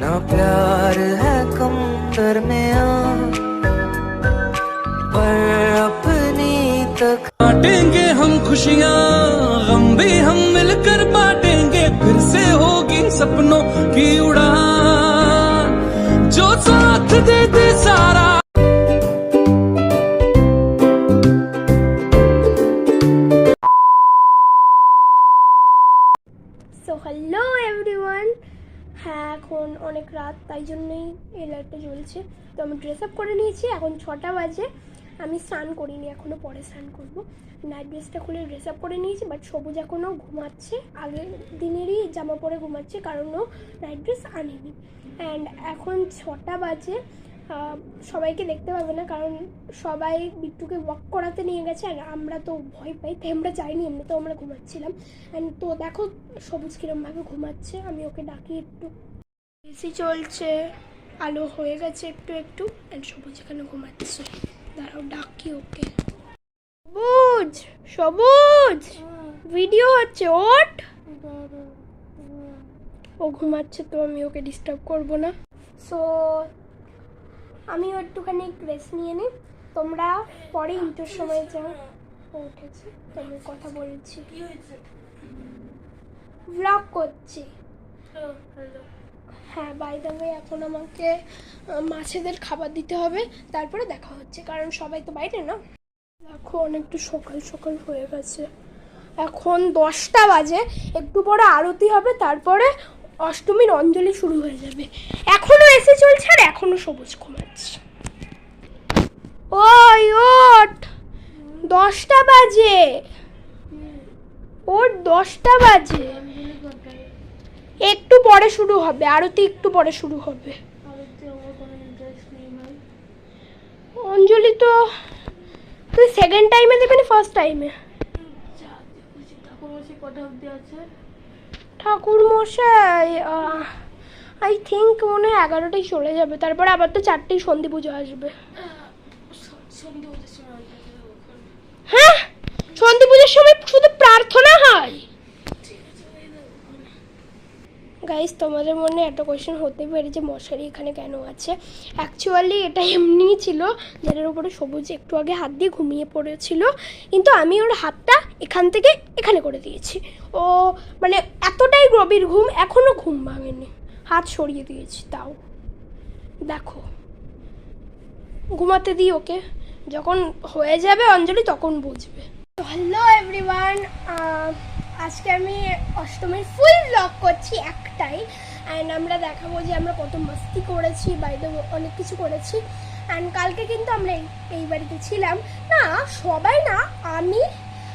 ना प्यार है कम दरमिया पर अपनी तक बांटेंगे हम खुशियाँ गम भी हम मिलकर बांटेंगे फिर से होगी सपनों की उड़ान। जो साथ दे दे सारा। So hello হ্যাঁ এখন অনেক রাত, তাই জন্যই এই লাইটটা জ্বলছে। তো আমি ড্রেস আপ করে নিয়েছি, এখন ছটা বাজে। আমি স্নান করিনি এখনও পরে স্নান করব। নাইট ড্রেসটা খুলে ড্রেস আপ করে নিয়েছি বাট সবুজ এখনও ঘুমাচ্ছে। আগের দিনেরই জামা পরে ঘুমাচ্ছে, কারণ ও নাইট ড্রেস আনেনি। অ্যান্ড এখন ছটা বাজে সবাইকে দেখতে পাবে না, কারণ সবাই বিট্টুকে ওয়াক করাতে নিয়ে গেছে আর আমরা তো ভয় পাই, তাই আমরা যাইনি এমনি তো আমরা ঘুমাচ্ছিলাম। অ্যান্ড তো দেখো, সবুজ কিরমভাবে ঘুমাচ্ছে, আমি ওকে ডাকি একটু। এসি চলছে, আলো হয়ে গেছে একটু একটু অ্যান্ড সবুজ এখানে ঘুমাচ্ছে। দাঁড়াও, ডাকি ওকে। সবুজ সবুজ! ভিডিও হচ্ছে ওট ও ঘুমাচ্ছে তো, আমি ওকে ডিস্টার্ব করব না। সো আমিও একটুখানি রেস্ট নিয়ে নিই তোমরা পরে ইন্টার সময় যাও। উঠেছে। আমি কথা বলছি। ব্লগ করছি। হ্যাঁ বাই দ্য ওয়ে এখন আমাকে মাছেদের খাবার দিতে হবে। তারপরে দেখা হচ্ছে। কারণ সবাই তো বাইরে না। দেখো অনেকটা সকাল সকাল হয়ে গেছে। এখন দশটা বাজে। একটু পরে আরতি হবে। তারপরে অষ্টমীর অঞ্জলি শুরু হয়ে যাবে। এখনও এসে চলছে আর এখনও সবুজ ঘুমাচ্ছে। ওই ওট দশটা বাজে। ওর দশটা বাজে। একটু পরে শুরু হবে, আরতি একটু পরে শুরু হবে। অঞ্জলি তো, তুই সেকেন্ড টাইমে দেবে না ফার্স্ট টাইমে ঠাকুর মশাই আই থিঙ্ক মনে হয় এগারোটায় চলে যাবে। তারপরে আবার তো চারটেই সন্ধি পুজো আসবে। হ্যাঁ? সন্ধি পুজোর সময় শুধু প্রার্থনা হয়। গাইস তোমাদের মনে একটা কোয়েশ্চেন হতে পারে যে মশারি এখানে কেন আছে? অ্যাকচুয়ালি এটা এমনিই ছিল, যেটার উপরে সবুজ একটু আগে হাত দিয়ে ঘুমিয়ে পড়েছিল, কিন্তু আমি ওর হাতটা এখান থেকে এখানে করে দিয়েছি। ও মানে এতটাই গভীর ঘুম এখনও ঘুম ভাঙেনি। হাত সরিয়ে দিয়েছি তাও দেখো। ঘুমাতে দিই ওকে। যখন হয়ে যাবে অঞ্জলি, তখন বুঝবে। হ্যালো এভরিওয়ান আজকে আমি অষ্টমীর ফুল ব্লগ করছি একটাই অ্যান্ড আমরা দেখাবো যে আমরা কত মস্তি করেছি বাইরে অনেক কিছু করেছি অ্যান্ড কালকে কিন্তু আমরা এই- এই বাড়িতে ছিলাম। না, সবাই না, আমি,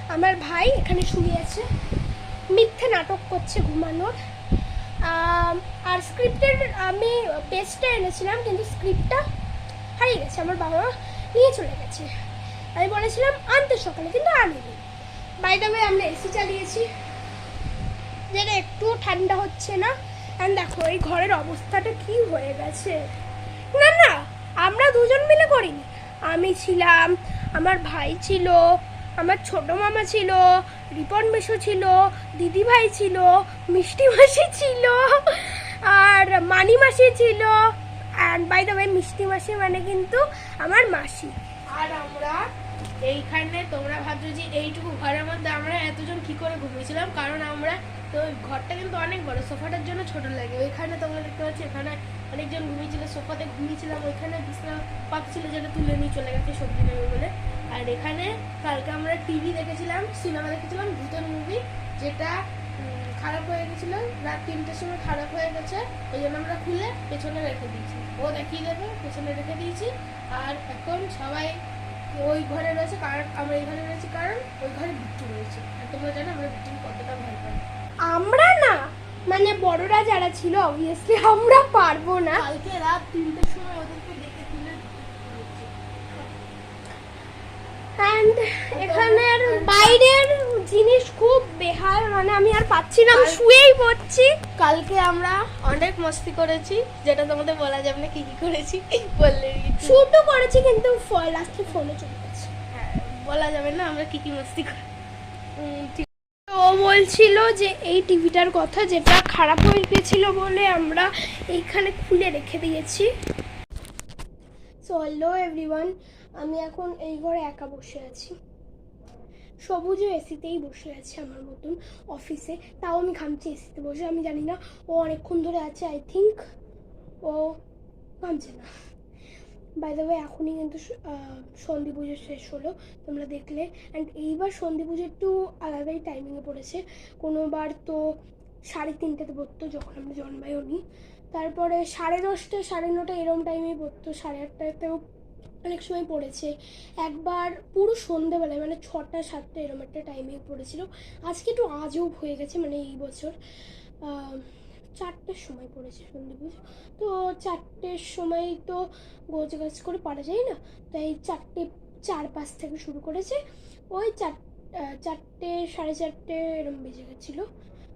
আমার ভাই এখানে শুয়ে আছে, মিথ্যে নাটক করছে ঘুমানোর। আর স্ক্রিপ্টের আমি পেজটা এনেছিলাম, কিন্তু স্ক্রিপ্টটা হারিয়ে গেছে, আমার বাবা নিয়ে চলে গেছে। আমি বলেছিলাম, আনতে সকালে, কিন্তু আনিনি। বাই দ্য আমরা এসি চালিয়েছি। যেটা একটু ঠান্ডা হচ্ছে না। অ্যান্ড দেখো, এই ঘরের অবস্থাটা কি হয়ে গেছে। না না, আমরা দুজন মিলে করিনি। আমি ছিলাম, আমার ভাই ছিল, আমার ছোট মামা ছিল, রিপন মেশো ছিল, দিদি ভাই ছিল, মিষ্টি মাসি ছিল, আর মানি মাসি ছিল অ্যান্ড বাই দ্য ওয়ে মিষ্টি মাসি মানে কিন্তু আমার মাসি। আর আমরা এইখানে তোমরা ভাবছ যে এইটুকু ঘরের মধ্যে আমরা এতজন কি করে ঘুমিয়েছিলাম? কারণ আমরা তো ঘরটা কিন্তু অনেক বড়, সোফাটার জন্য ছোট লাগে। ওইখানে তোমরা দেখতে পাচ্ছ এখানে অনেকজন ঘুমিয়েছিল, সোফাতে ঘুমিয়েছিলাম, ওইখানে বিছনা পাত ছিল যেটা তুলে নিয়ে চলে গেছে সবজি নেবে বলে। আর এখানে কালকে আমরা টিভি দেখেছিলাম, সিনেমা দেখেছিলাম, ভূতের মুভি, যেটা খারাপ হয়ে গেছিল, রাত তিনটের সময় খারাপ হয়ে গেছে, ওই জন্য আমরা খুলে পেছনে রেখে দিয়েছি। ও দেখিয়ে দেবে, পেছনে রেখে দিয়েছি। আর এখন সবাই ওই ঘরে রয়েছে কারণ আমরা এই ঘরে রয়েছি কারণ ওই ঘরে বিট্টু রয়েছে। আর তোমরা জানো আমরা বিট্টু কতটা ভয় পাই। আমরা না মানে বড়রা যারা ছিল অবভিয়াসলি আমরা পারব না। কালকে রাত তিনটের সময় ওদেরকে দেখে তুলে অ্যান্ড এখানের বাইরের জিনিস খুব বেহাল মানে আমি আর পাচ্ছি না আমি শুয়েই পড়ছি। কালকে আমরা অনেক মস্তি করেছি যেটা তোমাদের বলা যাবে না কি কি করেছি বললে শুটও করেছি কিন্তু লাস্টে ফোনে চলে গেছে হ্যাঁ, বলা যাবে না আমরা কি কি মস্তি করি ঠিক ও বলছিল যে এই টিভিটার কথা যেটা খারাপ হয়ে গেছিল বলে আমরা এইখানে খুলে রেখে দিয়েছি। সো হ্যালো এভরিওয়ান আমি এখন এই ঘরে একা বসে আছি। সবুজও এসিতেই বসে আছে আমার মতন অফিসে। তাও আমি ঘামছি এসিতে বসে। আমি জানি না, ও অনেকক্ষণ ধরে আছে আই থিঙ্ক ও ঘামছে না। বাই দ্য ওয়ে এখনই কিন্তু সন্ধি পুজো শেষ হলো, তোমরা দেখলে। অ্যান্ড এইবার সন্ধি পুজো একটু আলাদাই টাইমিংয়ে পড়েছে। কোনোবার তো সাড়ে তিনটেতে পড়তো যখন আমরা জন্মাইও নি তারপরে সাড়ে দশটা সাড়ে নটা এরম টাইমে পড়তো। সাড়ে আটটাতেও অনেক সময় পড়েছে। একবার পুরো সন্ধেবেলায় মানে ছটা, সাতটা এরম একটা টাইমে পড়েছিল। আজকে একটু আজও হয়ে গেছে মানে এই বছর। চারটের সময় পড়েছে সন্ধে পুজো তো চারটের সময় তো গোছ গাছ করে পারা যায় না? তাই চারটে চার পাঁচ থেকে শুরু করেছে। ওই চার চারটে, সাড়ে চারটে এরম বেজে গেছিল।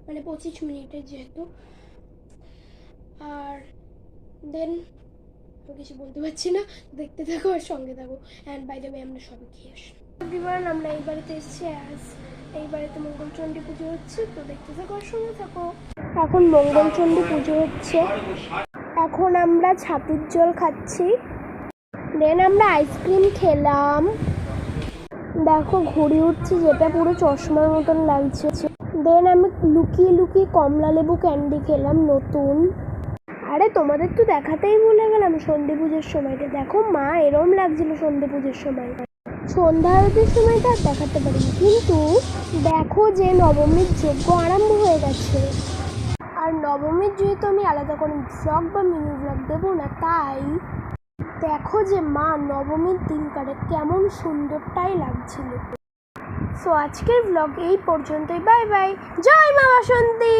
মানে পঁচিশ মিনিটের যেহেতু। আর দেন কিছু বলতে পারছি না। দেখতে থাকো আর সঙ্গে থাকো। অ্যান্ড বাই দ্য ওয়ে আমরা সবাই খেয়ে আসি। আমরা এই বাড়িতে এসেছি অ্যাজ এই বাড়িতে মঙ্গলচণ্ডী পুজো হচ্ছে, তো দেখতে থাকো আর সঙ্গে থাকো। এখন মঙ্গলচণ্ডী পুজো হচ্ছে। এখন আমরা ছাতুর জল খাচ্ছি। দেন আমরা আইসক্রিম খেলাম। দেখো ঘুরে উঠছে, যেটা পুরো চশমার মতন লাগছে। দেন আমি লুকিয়ে লুকিয়ে কমলা লেবু ক্যান্ডি খেলাম, নতুন। আরে তোমাদের তো দেখাতেই ভুলে গেলাম, সন্ধে পুজোর সময়টা। দেখো মা এরম লাগছিল সন্ধে পুজোর সময়। সন্ধ্যা আরতির সময়টা আর দেখাতে পারিনি। কিন্তু দেখো যে নবমীর যজ্ঞ আরম্ভ হয়ে গেছে। আর নবমীর যেহেতু আমি আলাদা করে ভ্লগ বা মিনি ভ্লগ দেবো না, তাই দেখো যে মা নবমীর দিনকারে কেমন সুন্দরটাই লাগছিল। সো আজকের ব্লগ এই পর্যন্তই। বাই বাই জয় মা বাসন্তী!